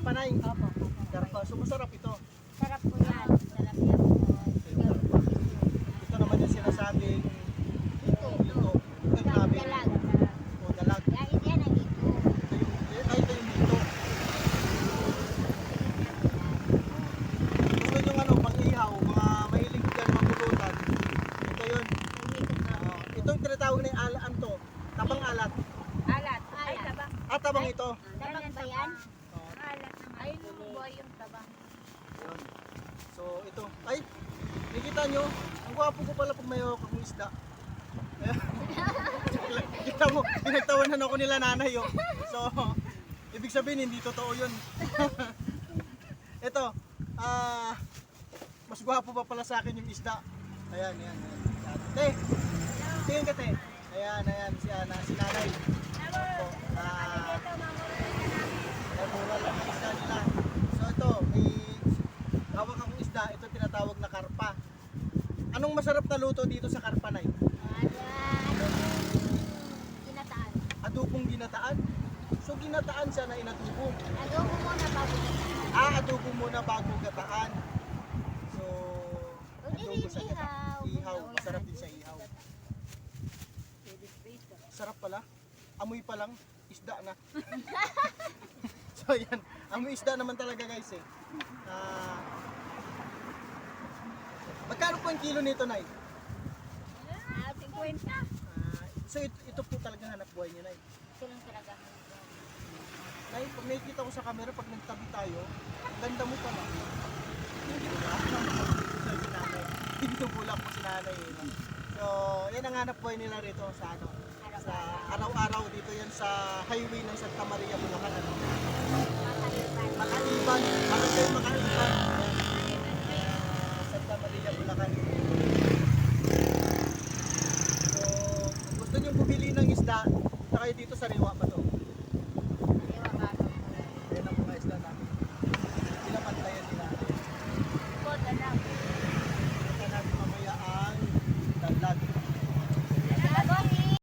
Karpa na Opo. Karpa. So masarap ito. Sarap po yan. Sarap yan po. Ito yung naman yung sinasabing Ito. ito. Ito grabe. Dalag. O dalag. Yan, yan ang ito. Ito yung, ito yung. Gusto nyo ano, pang ihaw, mga mahilig dyan, magulutan. Ito yun. Ito yung tinatawag na yung alaan to. Tabang alat. Alat. Ay, Alat. tabang. At tabang ito. Tabang ba yan? Oo. Alat naman. Ay, yung tabang. Yun. So ito, ay, nakita nyo, ang gwapo ko pala pag may hawak akong isda. Kita mo, pinagtawanan ako nila nanay oh. So, ibig sabihin hindi totoo yun. ito, ah, mas gwapo pa pala sa akin yung isda. Ayan, ayan, ayan. Te, tingin ka te. Ayan, ayan, si Ana, si nanay. Opo, ah, ay, mura lang ang isda nila. So ito, may hawak akong isda, ito tinatawag na karpa. Anong masarap na luto dito sa karpa na yung ginataan? Adobong ginataan. So ginataan siya na inadubo. Adobo muna bago ginataan. Ah, adobo muna bago gataan. So, adobo sa ihaw. Ihaw, masarap din sa ihaw. Sarap pala. Amoy pa lang, isda na. so yan, amoy isda naman talaga guys eh. Ah, po yung kilo nito, Nay? Ah, 50. Ah, so ito, ito po talaga hanap buhay niyo, Nay. Ito lang talaga. Nay, pag nakikita ko sa camera, pag nagtabi tayo, ganda mo pala. So, si nanay. Binubulak mo si nanay. Eh? So, yan ang hanap buhay nila rito sa ano. Sa araw-araw dito yan sa highway ng Santa Maria, Bulacan. Ano? Makalipan. Makaiban. Bakit kayo makaiban?